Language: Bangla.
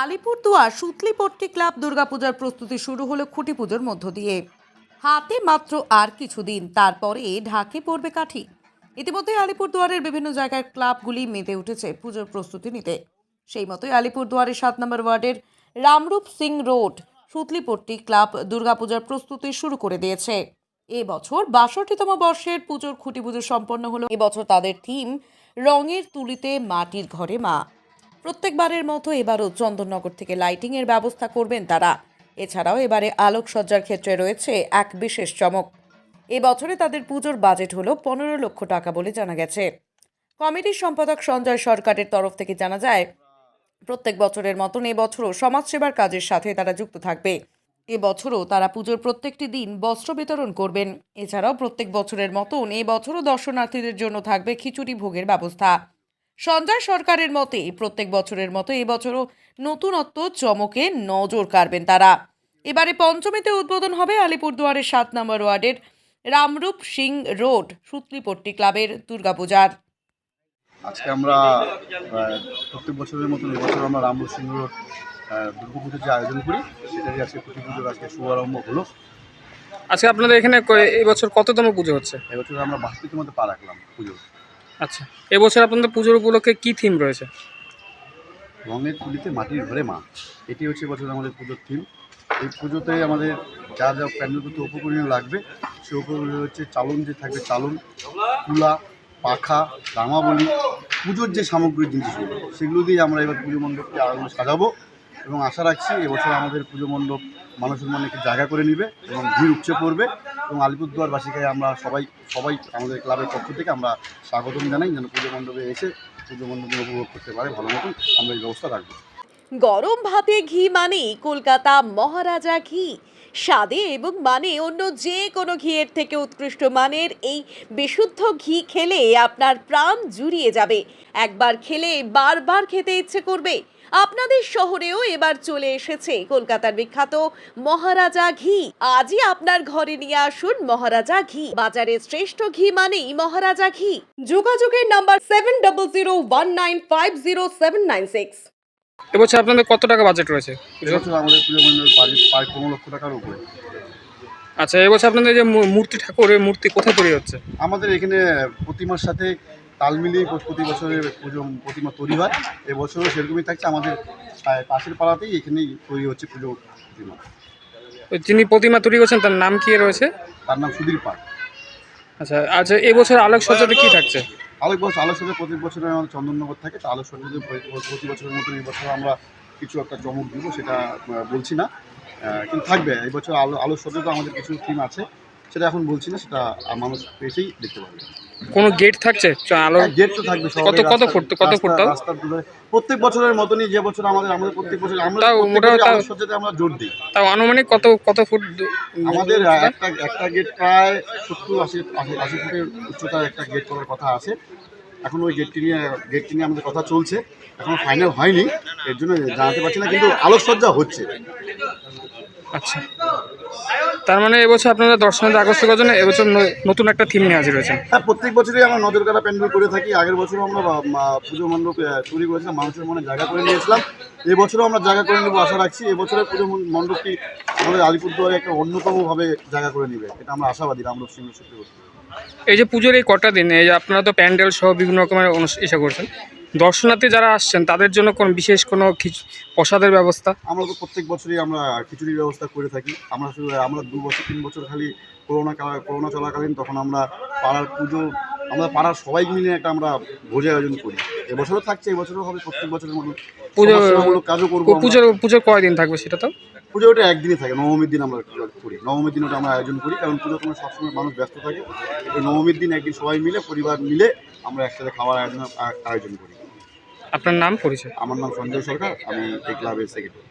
আলিপুরদুয়ার সুতলিপট্টি ক্লাব দুর্গাপূজার প্রস্তুতি শুরু হলো খুঁটি পুজোর মধ্য দিয়ে। হাতে মাত্র আর কিছুদিন, তারপরে ঢাকে পড়বে কাঠি। ইতিমধ্যে আলিপুরদুয়ারের বিভিন্ন জায়গার ক্লাবগুলি মেতে উঠেছে পুজোর প্রস্তুতি নিতে। সেই মতোই আলিপুরদুয়ারের সাত নম্বর ওয়ার্ডের রামরূপ সিং রোড সুতলিপট্টি ক্লাব দুর্গাপূজার প্রস্তুতি শুরু করে দিয়েছে। এবছর বাষট্টিতম বর্ষের পুজোর খুঁটি পুজো সম্পন্ন হলো। এবছর তাদের থিম, রঙের তুলিতে মাটির ঘরে মা। প্রত্যেকবারের মতো এবারও চন্দননগর থেকে লাইটিং এর ব্যবস্থা করবেন তারা। এছাড়াও এবারে আলোকসজ্জার ক্ষেত্রে রয়েছে এক বিশেষ চমক। এবছরে তাদের পুজোর বাজেট হলো পনেরো লক্ষ টাকা বলে জানা গেছে। কমিটির সম্পাদক সঞ্জয় সরকারের তরফ থেকে জানা যায়, প্রত্যেক বছরের মতন এবছরও সমাজসেবার কাজের সাথে তারা যুক্ত থাকবে। এবছরও তারা পুজোর প্রত্যেকটি দিন বস্ত্র বিতরণ করবেন। এছাড়াও প্রত্যেক বছরের মতন এবছরও দর্শনার্থীদের জন্য থাকবে খিচুড়ি ভোগের ব্যবস্থা। সঞ্জয় সরকারের মতে প্রত্যেক বছরের মতো এবছরও নতুনত্ব চমকে নজর কাড়বেন তারা। এবারে পঞ্চমীতে উদ্বোধন হবে আলিপুরদুয়ারের সাত নম্বর ওয়ার্ডের রামরূপ সিং রোড সুতলিপট্টি ক্লাবের দুর্গাপূজার। আজকে আমরা প্রত্যেক বছরের মতন এবছর আমরা রামরূপ সিংহ রোড দুর্গা পুজোর যে আয়োজন করি সেটারই আজকে প্রতি পুজোর আজকে শুভারম্ভ হলো। আচ্ছা আপনাদের এখানে ক- এই বছর কততম পুজো হচ্ছে? এবছর আমরা বাস্তির মধ্যে পা রাখলাম পুজো। আচ্ছা এবছর আপনাদের পুজোর উপলক্ষে কি থিম রয়েছে? রঙের তুলিতে মাটির ঘরে মা, এটি হচ্ছে এবছর আমাদের পুজোর থিম এই পুজোতে আমাদের যা যা প্যান্ডেল করতে উপকরণীয় লাগবে, সে উপকরণীয় হচ্ছে চালন, যে থাকবে চালন কুলা পাখা, রামাবলি, পুজোর যে সামগ্রিক জিনিসগুলো, সেগুলো দিয়ে আমরা এবার পুজো মণ্ডপকে আরও সাজাবো এবং আশা রাখছি এবছর আমাদের পুজো মণ্ডপ মানুষের মনে একটি জায়গা করে নেবে এবং ভিড় উপচে পড়বে। এবং আলিপুরদুয়ারবাসীকে আমরা সবাই সবাই আমাদের ক্লাবের পক্ষ থেকে আমরা স্বাগতম জানাই, যেন পুজো মণ্ডপে এসে পুজো মণ্ডপে উপভোগ করতে পারে। ভালো মতন আমরা এই ব্যবস্থা রাখব। গরম ভাতে ঘি মানেই কলকাতা মহারাজা ঘি। স্বাদে এবং মানে অন্য যে কোনো ঘিয়ের থেকে উৎকৃষ্ট মানের এই বিশুদ্ধ ঘি খেলে আপনার প্রাণ জুড়িয়ে যাবে। একবার খেলে বারবার খেতে ইচ্ছে করবে। আপনাদের শহরেও এবার চলে এসেছে কলকাতার বিখ্যাত মহারাজা ঘি। আজই আপনার ঘরে নিয়ে আসুন মহারাজা ঘি। বাজারের শ্রেষ্ঠ ঘি মানেই মহারাজা ঘি। যোগাযোগের number seven double zero one nine five zero seven nine six. এবছর আপনাদের কত টাকা বাজেট রয়েছে? এবছর আমাদের পুজো মণ্ডপের বাজেট প্রায় পনেরো লক্ষ টাকার উপরে। আচ্ছা এবছর আপনাদের যে মূ- মূর্তি ঠাকুর এই মূর্তি কোথায় তৈরি হচ্ছে? আমাদের এখানে প্রতিমার সাথে তাল মিলিয়ে প্রতি বছরের পুজো প্রতিমা তৈরি হয়। এবছরও সেরকমই থাকছে। আমাদের পাশের পাড়াতেই এখানেই তৈরি হচ্ছে পুজো প্রতিমা। যিনি প্রতিমা তৈরি করছেন তার নাম কি রয়েছে? তার নাম সুধীর পাঠ আচ্ছা আচ্ছা এবছর আলোকসজ্জাতে কি থাকছে? আলোক বছর আলোচনা প্রতি বছরে আমাদের চন্দননগর থাকে। তা যদি প্রতি বছরের মতন এই বছর আমরা কিছু একটা চমক দিব সেটা বলছি না। কিন্তু থাকবে। এবছর আলো আলোচনা তো আমাদের কিছু থিম আছে। সেটা এখন বলছি না সেটা মানুষ এসেই দেখতে পাবে। কোনো গেট থাকছে? আলো গেট তো থাকবে কত- কত ফুট? কত ফুট? রাস্তার প্রত্যেক বছরের মতনই যে বছর আমাদের আমাদের প্রত্যেক বছর আমরা মোটামুটি আলোকসজ্জাতে আমরা জোর দিই। তাও আনুমানিক কত কত ফুট আমাদের একটা একটা গেট প্রায় সত্তর আশি আশি আশি ফুটের উচ্চতার একটা গেট করার কথা আছে। এখন ওই গেটটি নিয়ে গেটটি নিয়ে আমাদের কথা চলছে। এখন ফাইনাল হয়নি। এর জন্য জানাতে পারছি না কিন্তু আলোকসজ্জা হচ্ছে। আচ্ছা। তার মানে এবছর আপনারা দর্শনার্থী আকর্ষণ করার জন্য এবছর নতুন একটা থিম নিয়ে হাজির হয়েছেন। হ্যাঁ প্রত্যেক বছরই আমরা নজর কাটা প্যান্ডেল করে থাকি। আগের বছরও আমরা পুজো মণ্ডপ তৈরি করেছিলাম মানুষের মনে জায়গা করে নিয়েছিলাম। এবছরও আমরা জায়গা করে নেব আশা রাখছি। এবছরের পুজো মণ্ডপটি আমাদের আলিপুরদুয়ারে একটা অন্যতমভাবে জায়গা করে নেবে। এটা আমরা আশাবাদী রামরূপ সিংহ সত্যি এই যে পুজোর এই কটা দিন এই যে আপনারা তো প্যান্ডেল সহ বিভিন্ন রকমের ইসে করছেন। দর্শনার্থী যারা আসছেন তাদের জন্য কোন বিশেষ কোনো খিচ- প্রসাদের ব্যবস্থা? আমরা তো প্রত্যেক বছরই আমরা খিচুড়ির ব্যবস্থা করে থাকি। আমরা শুধু আমরা দু বছর তিন বছর খালি করোনা করোনা চলাকালীন তখন আমরা পাড়ার পুজো আমরা পাড়ার সবাই মিলে একটা আমরা ভোজের আয়োজন করি। এবছরও থাকছে এবছরও হবে প্রত্যেক বছরের মতো পুজো কাজও করব। পুজোর পুজোর কয়দিন থাকবে সেটা তো? পুজো ওটা একদিনই থাকে নবমীর দিন আমরা করি। নবমীর দিন ওটা আমরা আয়োজন করি কারণ পুজো তোমার সবসময় মানুষ ব্যস্ত থাকে। ওই নবমীর দিন একদিন সবাই মিলে পরিবার মিলে আমরা একসাথে খাওয়ার আয়োজন আয়োজন করি। আপনার নাম পরিচয়? আমার নাম সঞ্জয় সরকার আমি এই ক্লাবের সেক্রেটারি